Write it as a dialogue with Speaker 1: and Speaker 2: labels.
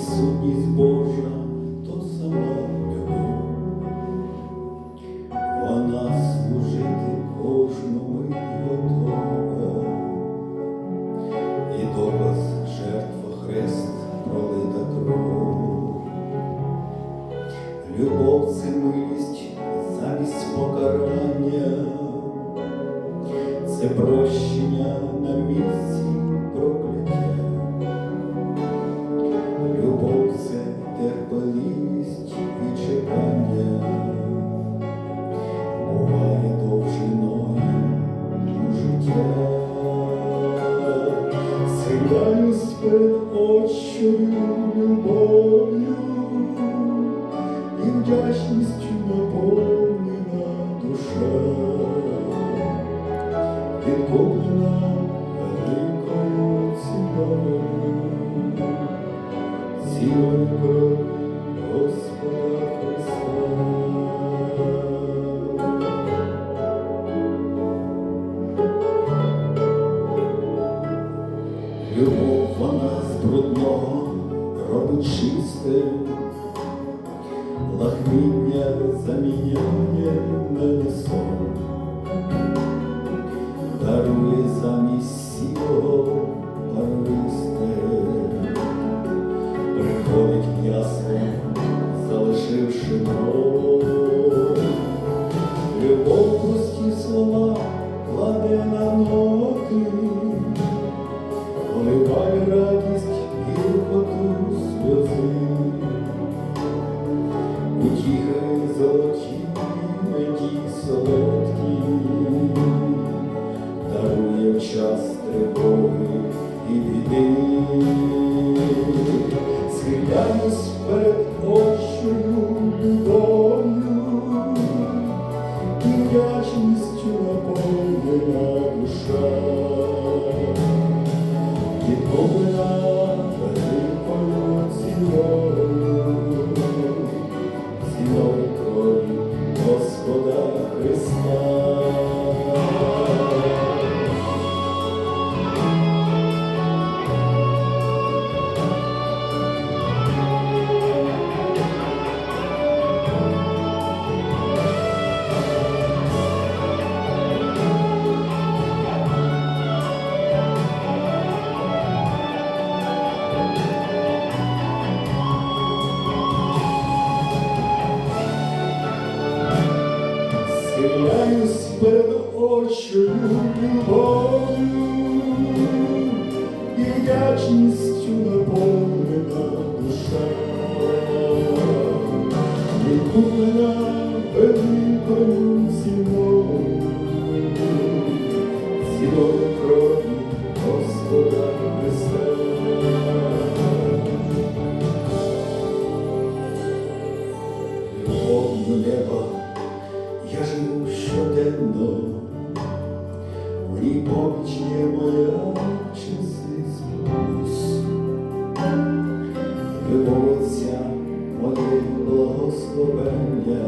Speaker 1: і сутність Божа то сама любов. Вона служити кожному готова, і доказ жертва хрест пролита кров. Любов це милість замість покарання це прощення Схиляюсь перед очою любов'ю і вдячністю наповнена душа відкуплена великою ціною, цілою крові Господа Христа. Робить чисте, лахміння заміняє на лісом меді солодкі дарує в час тривоги і біди. Схиляюсь перед очою любов'ю і вдячністю наповнена душа, Схиляюсь перед очою любов'ю і вдячністю в ній поміч є моя чистий спус. Любов Отця моє благословення,